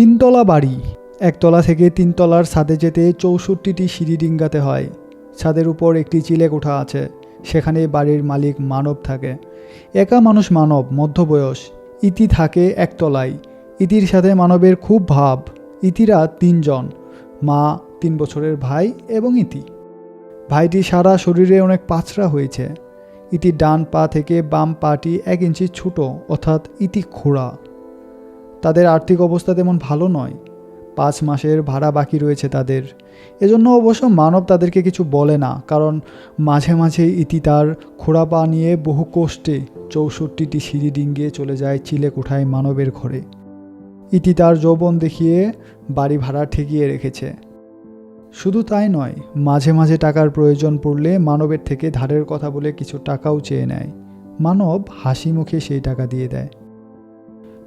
তিনতলা বাড়ি। একতলা থেকে তিনতলার ছাদে যেতে চৌষট্টিটি সিঁড়ি ডিঙ্গাতে হয়। ছাদের উপর একটি চিলে কোঠা আছে। সেখানে বাড়ির মালিক মানব থাকে। একা মানুষ মানব, মধ্যবয়স। ইতি থাকে একতলায়। ইতির সাথে মানবের খুব ভাব। ইতিরা তিনজন। মা, তিন বছরের ভাই এবং ইতি। ভাইটি সারা শরীরে অনেক পাচরা হয়েছে। ইতির ডান পা থেকে বাম পাটি এক ইঞ্চি ছোটো, অর্থাৎ ইতি খোড়া। তাদের আর্থিক অবস্থা তেমন ভালো নয়। পাঁচ মাসের ভাড়া বাকি রয়েছে তাদের। এজন্য অবশ্য মানব তাদেরকে কিছু বলে না, কারণ মাঝে মাঝে ইতি তার খোড়া পা নিয়ে বহু কষ্টে চৌষট্টিটি সিঁড়ি ডিঙ্গিয়ে চলে যায় চিলে কোঠায় মানবের ঘরে। ইতি তার যৌবন দেখিয়ে বাড়ি ভাড়া ঠেকিয়ে রেখেছে। শুধু তাই নয়, মাঝে মাঝে টাকার প্রয়োজন পড়লে মানবের থেকে ধারের কথা বলে কিছু টাকাও চেয়ে নেয়। মানব হাসি মুখে সেই টাকা দিয়ে দেয়।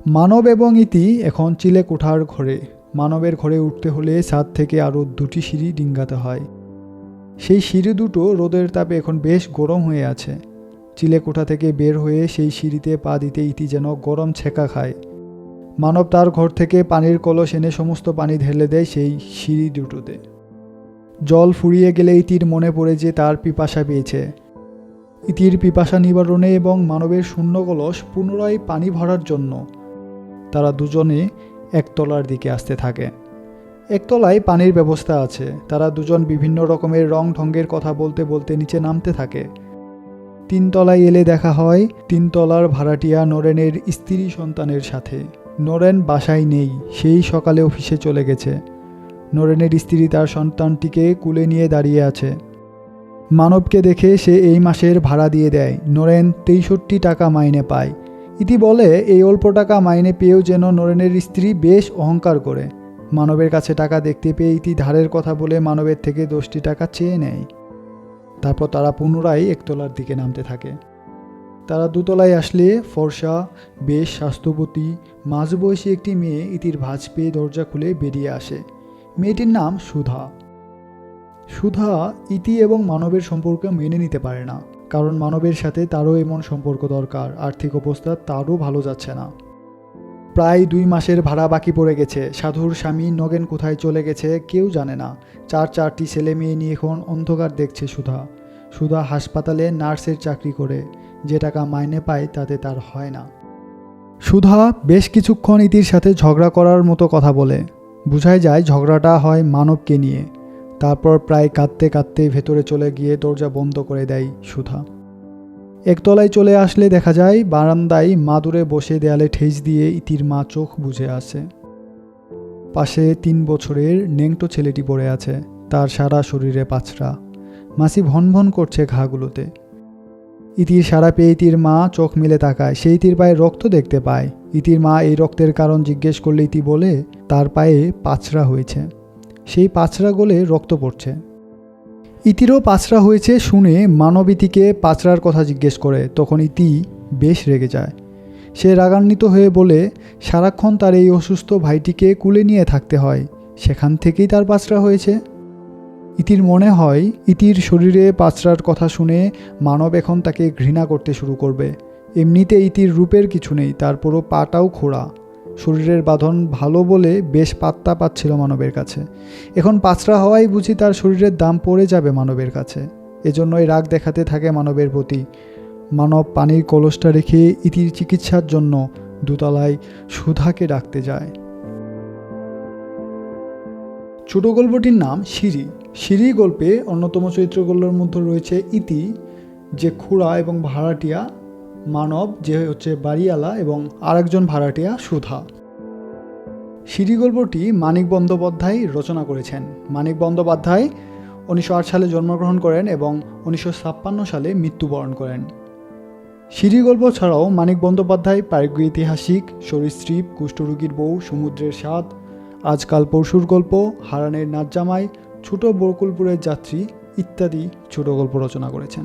মানব এবং ইতি এখন চিলে কোঠার ঘরে। মানবের ঘরে উঠতে হলে ছাদ থেকে আরও দুটি সিঁড়ি ডিঙ্গাতে হয়। সেই সিঁড়ি দুটো রোদের তাপে এখন বেশ গরম হয়ে আছে। চিলে কোঠা থেকে বের হয়ে সেই সিঁড়িতে পা দিতে ইতি যেন গরম ছেঁকা খায়। মানব তার ঘর থেকে পানির কলস এনে সমস্ত পানি ঢেলে দেয় সেই সিঁড়ি দুটোতে। জল ফুরিয়ে গেলে ইতির মনে পড়ে যে তার পিপাসা পেয়েছে। ইতির পিপাসা নিবারণে এবং মানবের শূন্য কলস পুনরায় পানি ভরার জন্য তারা দুজনে একতলার দিকে আসতে থাকে। একতলায় পানির ব্যবস্থা আছে। তারা দুজন বিভিন্ন রকমের রং ঢঙ্গের কথা বলতে বলতে নিচে নামতে থাকে। তিনতলায় এলে দেখা হয়, তিনতলার ভাড়াটিয়া নরেনের স্ত্রী সন্তানের সাথে। নরেন বাসায় নেই, সেই সকালে অফিসে চলে গেছে। নরেনের স্ত্রী তার সন্তানটিকে কুলে নিয়ে দাঁড়িয়ে আছে। মানবকে দেখে সে এই মাসের ভাড়া দিয়ে দেয়। নরেন তেষট্টি টাকা মাইনে পায়। ইতি বলে, এই অল্প টাকা মাইনে পেয়েও যেন নরেনের স্ত্রী বেশ অহংকার করে। মানবের কাছে টাকা দেখতে পেয়ে ইতি ধারের কথা বলে মানবের থেকে দশটি টাকা চেয়ে নেয়। তারপর তারা পুনরায় একতলার দিকে নামতে থাকে। তারা দুতলায় আসলে ফর্সা, বেশ স্বাস্থ্যবতী, মাঝবয়সী একটি মেয়ে ইতির ভাঁজ পেয়ে দরজা খুলে বেরিয়ে আসে। মেয়েটির নাম সুধা। সুধা ইতি এবং মানবের সম্পর্ক মেনে নিতে পারে না। কারণ মানবের সাথে তারও এমন সম্পর্ক দরকার। আর্থিক অবস্থা তারও ভালো যাচ্ছে না। প্রায় দুই মাসের ভাড়া বাকি পড়ে গেছে। সাধুর স্বামী নগেন কোথায় চলে গেছে কেউ জানে না। চার চারটি ছেলে মেয়ে নিয়ে এখন অন্ধকার দেখছে সুধা। সুধা হাসপাতালে নার্সের চাকরি করে। যে টাকা মাইনে পায় তাতে তার হয় না। সুধা বেশ কিছুক্ষণ ইতির সাথে ঝগড়া করার মতো কথা বলে। বোঝাই যায় ঝগড়াটা হয় মানবকে নিয়ে। তারপর প্রায় কাঁদতে কাঁদতে ভেতরে চলে গিয়ে দরজা বন্ধ করে দেয় সুধা। একতলায় চলে আসলে দেখা যায় বারান্দায় মাদুরে বসে দেয়ালে ঠেস দিয়ে ইতির মা চোখ বুঝে আসে। পাশে তিন বছরের নেংটো ছেলেটি পড়ে আছে, তার সারা শরীরে পাছড়া। মাসি ভন ভন করছে ঘাগুলোতে। ইতির সারা পেয়ে ইতির মা চোখ মিলে তাকায় সেই ইতির পায়ে রক্ত দেখতে পায়। ইতির মা এই রক্তের কারণ জিজ্ঞেস করলে ইতি বলে, তার পায়ে পাছড়া হয়েছে। সেই পাছড়া গলে রক্ত পড়ছে। ইতিরও পাছড়া হয়েছে শুনে মানব ইতিকে পাছড়ার কথা জিজ্ঞেস করে, তখন ইতি বেশ রেগে যায়। সে রাগান্বিত হয়ে বলে, সারাক্ষণ তার এই অসুস্থ ভাইটিকে কুলে নিয়ে থাকতে হয়, সেখান থেকেই তার পাছড়া হয়েছে। ইতির মনে হয়, ইতির শরীরে পাছড়ার কথা শুনে মানব এখন তাকে ঘৃণা করতে শুরু করবে। এমনিতে ইতির রূপের কিছু নেই তারপরও পাটাও খোড়া। শরীরের বাঁধন ভালো বলে বেশ পাত্তা পাচ্ছিল মানবের কাছে। এখন পাছড়া হওয়াই বুঝি তার শরীরের দাম পড়ে যাবে মানবের কাছে। এজন্যই রাগ দেখাতে থাকে মানবের প্রতি। মানব পানির কলসটা রেখে ইতির চিকিৎসার জন্য দোতলায় সুধাকে ডাকতে যায়। ছোট গল্পটির নাম সিঁড়ি। সিঁড়ি গল্পে অন্যতম চরিত্রগুলোর মধ্যে রয়েছে ইতি, যে খুড়া এবং ভাড়াটিয়া মানব, যে হচ্ছে বাড়িওয়ালা এবং আরেকজন ভাড়াটিয়া সুধা। সিঁড়ি গল্পটি মানিক বন্দ্যোপাধ্যায় রচনা করেছেন। মানিক বন্দ্যোপাধ্যায় উনিশশো আট সালে জন্মগ্রহণ করেন এবং উনিশশো ছাপ্পান্ন সালে মৃত্যুবরণ করেন। সিঁড়ি গল্প ছাড়াও মানিক বন্দ্যোপাধ্যায় প্রাগৈতিহাসিক সরীসৃপ, কুষ্ঠরোগীর বউ, সমুদ্রের স্বাদ, আজকাল পরশুর গল্প, হারানের নাচ জামাই ছোট বরকুলপুরের যাত্রী ইত্যাদি ছোট গল্প রচনা করেছেন।